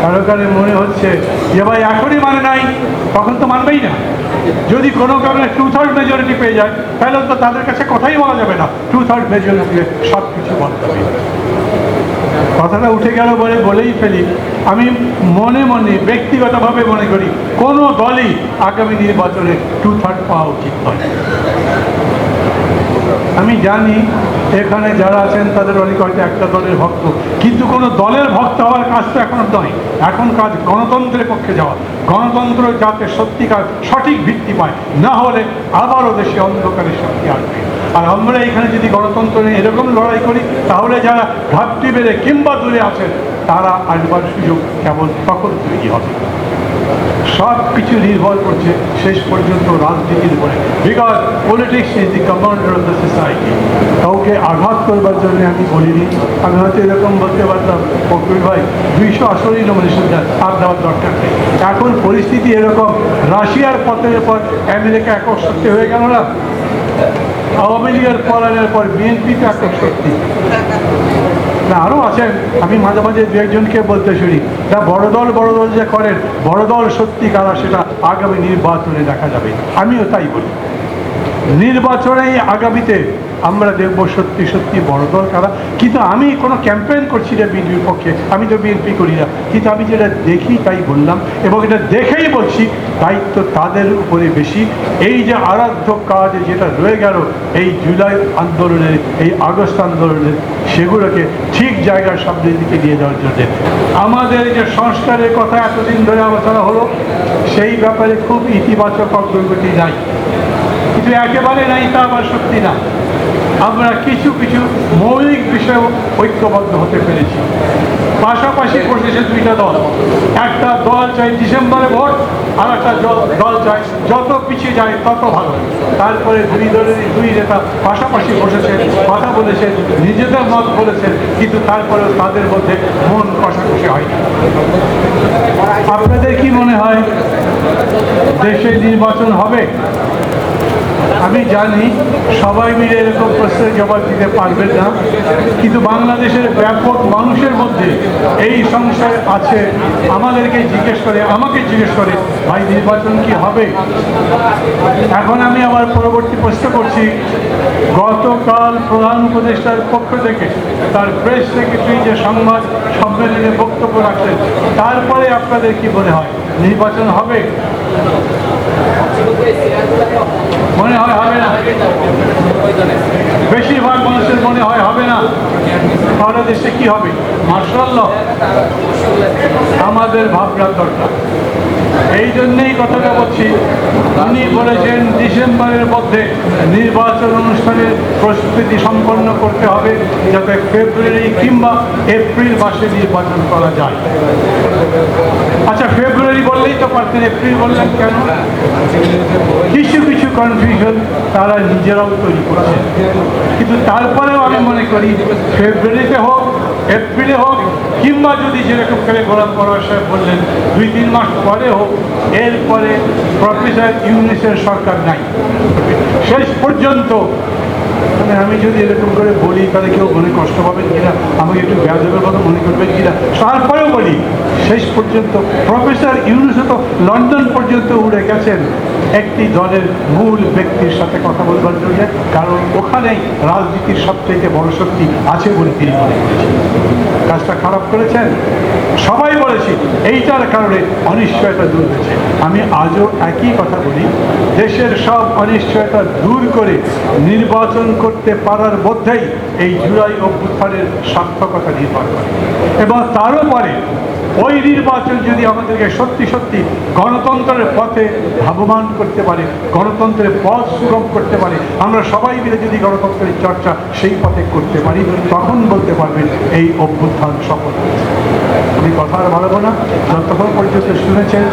কারও কারও মনে হচ্ছে যে ভাই এখনই মানে নাই, তখন তো মানবেই না। যদি কোনো কারণে টু থার্ড মেজরিটি পেয়ে যায়, তাহলে তো তাদের কাছে কথাই বলা যাবে না টু থার্ড মেজরিটি সব কিছু বলতে হবে কথাটা উঠে গেল বলে বলেই ফেলি, আমি মনে মনে, ব্যক্তিগতভাবে মনে করি, কোনো দলই আগামী নির্বাচনে টু থার্ড পাওয়া উচিত নয়। আমি জানি এখানে যারা আছেন তাদের অনেক হয়তো একটা দলের ভক্ত। কিন্তু কোনো দলের ভক্ত হওয়ার কাজ তো এখন নয়। এখন কাজ গণতন্ত্রের পক্ষে যাওয়া। গণতন্ত্র যাতে সত্যিকার সঠিক ভিত্তি পায়, না হলে আবারও দেশে অন্ধকারের শক্তি আসবে। আর আমরা এখানে যদি গণতন্ত্র নিয়ে এরকম লড়াই করি, তাহলে যারা ঘাটতি বেড়ে কিংবা দূরে আছেন, তারা আসবার সুযোগ কেবল তখন তৈরি হবে। সব কিছু নির্ভর করছে শেষ পর্যন্ত রাজনীতির উপরে। Because politics is the commander of the society কাউকে আঘাত করবার জন্য আমি বলিনি। আমি হয়তো এরকম বলতে পারতাম ফকরুল ভাই, দুইশো আসনই নমিনেশন দেন আর দেওয়ার দরকার নেই। এখন পরিস্থিতি এরকম, রাশিয়ার পথের পর আমেরিকা একক শক্তি হয়ে গেল না? আওয়ামী লীগের পলায়নের পর বিএনপিতে একক শক্তি না আরও আছেন আমি মাঝে মাঝে দু একজনকে বলতে শুনি। না, বড় দল বড় দল যে করেন, বড় দল সত্যি কারা সেটা আগামী নির্বাচনে দেখা যাবে। আমিও তাই বলি। নির্বাচনেই আগামীতে আমরা দেখব সত্যি সত্যি বড় দল কারা। কিন্তু আমি কোনো ক্যাম্পেইন করছি না বিএনপির পক্ষে। আমি তো বিএনপি করি না। কিন্তু আমি যেটা দেখি তাই বললাম এবং এটা দেখেই বলছি, দায়িত্ব তাদের উপরে বেশি। এই যে আরাধ্য কাজ যেটা রয়ে গেল, এই জুলাই আন্দোলনের, এই আগস্ট আন্দোলনের সেগুলোকে ঠিক জায়গার সামনের দিকে নিয়ে যাওয়ার জন্য। আমাদের যে সংস্কারের কথা এতদিন ধরে আলোচনা হলো, সেই ব্যাপারে খুব ইতিবাচক অগ্রগতি নাই। কিন্তু একেবারে নাই তা আবার সত্যি না। আমরা কিছু কিছু মৌলিক বিষয়ে ঐক্যবদ্ধ হতে পেরেছি। পাশাপাশি বসেছে দুইটা দল। একটা দল চাই ডিসেম্বরে ভোট, আর একটা দল চাই যত পিছিয়ে যায় তত ভালো। তারপরে দুই দলের দুই নেতা পাশাপাশি বসেছে কথা বলেছেন, নিজেদের মত বলেছেন, কিন্তু তারপরেও তাদের মধ্যে মন কষাকষি হয়নি। আপনাদের কি মনে হয় দেশে নির্বাচন হবে? আমি জানি সবাই মিলে এরকম প্রশ্নের জবাব দিতে পারবেন না, কিন্তু বাংলাদেশের ব্যাপক মানুষের মধ্যে এই সংশয় আছে। আমাদেরকে জিজ্ঞেস করে, আমাকে জিজ্ঞেস করে, ভাই, নির্বাচন কি হবে? এখন আমি আবার পরবর্তী প্রশ্ন করছি। গতকাল প্রধান উপদেষ্টার পক্ষ থেকে তার প্রেস সেক্রেটারি যে সংবাদ সম্মেলনে বক্তব্য রাখলেন, তারপরে আপনাদের কি মনে হয়? নির্বাচন হবে মনে হয় হবে না বেশিরভাগ মানুষের মনে হয় হবে না তাহলে দেশে কি হবে? মার্শাল আমাদের ভাবনার দরকার। এই জন্যেই কথাটা বলছি, উনি বলেছেন ডিসেম্বরের মধ্যে নির্বাচন অনুষ্ঠানের প্রস্তুতি সম্পন্ন করতে হবে, যাতে ফেব্রুয়ারি কিংবা এপ্রিল মাসে নির্বাচন করা যায়। আচ্ছা ফেব্রুয়ারি বললেই তো পারতেন, এপ্রিল বললেন কেন? কিছু কিছু কনফিউশন তারা নিজেরাও তৈরি করছে। কিন্তু তারপরেও আমি মনে করি ফেব্রুয়ারিতে হোক এপ্রিলে হোক, কিংবা যদি যেরকম করে গোলাম পরামর্শ সাহেব বললেন, দুই তিন মাস পরে হোক, এরপরে প্রফেসর ইউনিসের সরকার নাই। শেষ পর্যন্ত মানে আমি যদি এরকম করে বলি, তাহলে কেউ মনে কষ্ট পাবেন কিনা? আমাকে একটু ব্যাজবের কথা মনে করবেন কিনা? তারপরেও বলি, শেষ পর্যন্ত প্রফেসর ইউনুসও তো লন্ডন পর্যন্ত উড়ে গেছেন। একটি দলের মূল ব্যক্তির সাথে কথা বলবার জন্য, কারণ ওখানেই রাজনীতির সবথেকে বড় শক্তি আছে বলে তিনি মনে করেছেন। কাজটা খারাপ করেছেন? সবাই বলেছি, এইটার কারণে অনিশ্চয়তা দূর হয়েছে। আমি আজও একই কথা বলি, দেশের সব অনিশ্চয়তা দূর করে নির্বাচন করতে পারার মধ্যেই এই জুলাই অভ্যুত্থানের সার্থকতা নির্ভর করে এবং তারও পরে ওই নির্বাচন যদি আমাদেরকে সত্যি সত্যি গণতন্ত্রের পথে ধাবমান করতে পারে, গণতন্ত্রের পথ সুগম করতে পারে, আমরা সবাই মিলে যদি গণতন্ত্রের চর্চা সেই পথে করতে পারি, তখন বলতে পারবেন এই অভ্যুত্থান সফল হয়েছে। আমি কথা আর বাড়াবো না যতক্ষণ পর্যন্ত শুনেছেন